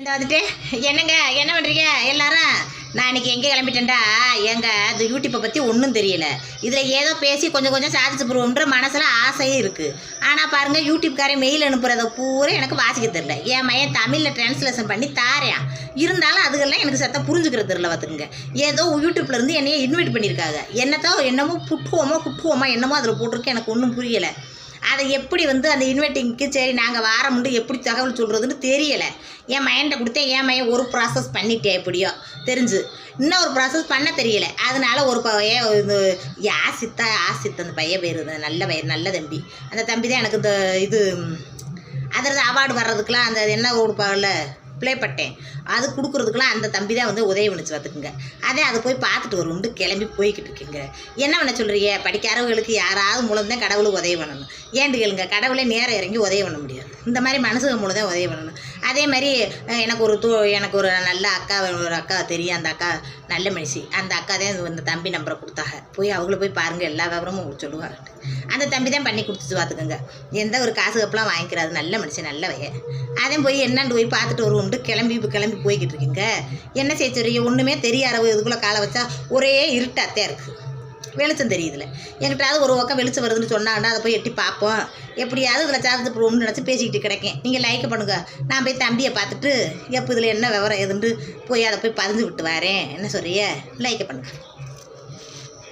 இந்த வந்துட்டு என்னங்க என்ன பண்ணுறீங்க எல்லாரும் நான் இன்னைக்கு எங்கே கிளம்பிட்டேன்டா? எங்க அது யூடியூப்பை பற்றி ஒன்றும் தெரியல. இதில் ஏதோ பேசி கொஞ்சம் கொஞ்சம் சாதிச்சு போடுவோம்ன்ற மனசில் ஆசையும் இருக்குது ஆனால் பாருங்கள் யூடியூப்காரன் மெயில் அனுப்புகிறத பூரா எனக்கு வாசிக்க தெரில என் மையன் தமிழில் டிரான்ஸ்லேஷன் பண்ணி தாரேன். இருந்தாலும் அதுக்கெல்லாம் எனக்கு சத்தம் புரிஞ்சுக்கிறது தெரில பார்த்துக்குங்க. ஏதோ யூடியூப்லேருந்து என்னையே இன்வைட் பண்ணியிருக்காங்க. என்னத்தோ என்னமோ புட்டுவோமோ குட்டுவோமோ என்னமோ அதில் போட்டிருக்கு. எனக்கு ஒன்றும் புரியலை. அதை எப்படி வந்து அந்த இன்வெர்ட்டிங்க்கு சரி நாங்கள் வாரமுண்டு எப்படி தகவல் சொல்கிறதுன்னு தெரியலை. என் மையன்ட்ட கொடுத்தேன் என் மையன் ஒரு ப்ராசஸ் பண்ணிட்டேன் எப்படியோ. தெரிஞ்சு. இன்னும் ஒரு ப்ராசஸ் பண்ண தெரியல. அதனால ஒரு பையன் இது யாசித்தா ஆசித் அந்த பையன் பேர் நல்ல பையன் நல்ல தம்பி. அந்த தம்பி தான் எனக்கு இந்த இது அதில் அவார்டு வர்றதுக்கெலாம் அந்த என்ன கொடுப்பாங்கல்ல ப்ளே பட்டேன். அது கொடுக்குறதுக்குலாம் அந்த தம்பி தான் வந்து உதவி பண்ணிச்சு பார்த்துக்குங்க. அதே அதை போய் பார்த்துட்டு வரும்னு கிளம்பி போய்கிட்டு இருக்கீங்க. என்ன பண்ண சொல்கிறீங்க படிக்காதவங்களுக்கு யாராவது மூலம் தான் கடவுளுக்கு உதவி பண்ணணும். ஏன்னு கேளுங்க கடவுளே நேரம் இறங்கி உதவி பண்ண முடியாது இந்த மாதிரி மனசு மூலம் தான் உதவி பண்ணணும். அதே மாதிரி எனக்கு ஒரு தூ எனக்கு ஒரு நல்ல அக்கா ஒரு அக்கா தெரியும். அந்த அக்கா நல்ல மனுஷி. அந்த அக்கா தான் இந்த தம்பி நம்பரை கொடுத்தாங்க போய் அவங்கள போய் பாருங்கள் எல்லா விவரமும் உங்களுக்கு சொல்லுவாங்க. அந்த தம்பி தான் பண்ணி கொடுத்துச்சு பார்த்துக்கோங்க. எந்த ஒரு காசு கப்பெல்லாம் வாங்கிக்கிறாது நல்ல மனுஷன் நல்ல வகை அதையும் போய் என்னன்னு போய் பார்த்துட்டு வருவோம்ட்டு கிளம்பி இப்போ கிளம்பி போய்கிட்டு இருக்கீங்க. என்ன செய்ய சொல்றீங்க ஒன்றுமே தெரியாத இதுக்குள்ளே காலை வச்சா ஒரே இருட்டாத்தே இருக்குது வெளிச்சம் தெரியுதுல. எங்கிட்டாவது ஒரு பக்கம் வெளிச்சம் வருதுன்னு சொன்னாங்கன்னா அதை போய் எட்டி பார்ப்போம். எப்படியாவது இதில் சார்ஜ் போடுவோம்னு நினச்சி பேசிக்கிட்டு கிடைக்கேன். நீங்கள் லைக் பண்ணுங்க. நான் போய் தம்பியை பார்த்துட்டு எப்போ இதில் என்ன விவரம் எதுன்னு போய் அதை போய் பதிஞ்சு விட்டு வரேன். என்ன சொல்றிய லைக் பண்ணுங்கள்